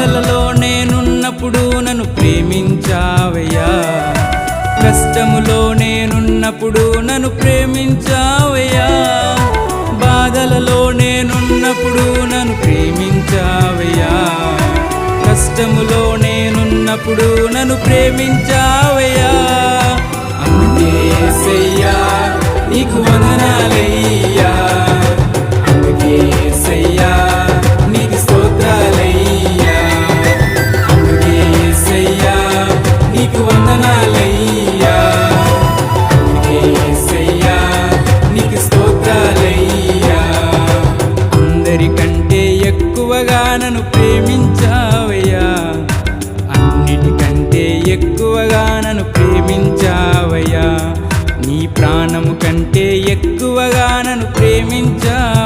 బాధలలో నేనున్నప్పుడు నన్ను ప్రేమించావయ్యా. కష్టములో నేనున్నప్పుడు నన్ను ప్రేమించావయ్యా. బాధలలో నేనున్నప్పుడు నన్ను ప్రేమించావయ్యా. కష్టములో నేనున్నప్పుడు నన్ను ప్రేమించావయ్యా. అందుకే నీకు నన్ను ప్రేమించావయ్యా. అన్నిటికంటే ఎక్కువగా నన్ను ప్రేమించావయ్యా. నీ ప్రాణము కంటే ఎక్కువగా నన్ను ప్రేమించా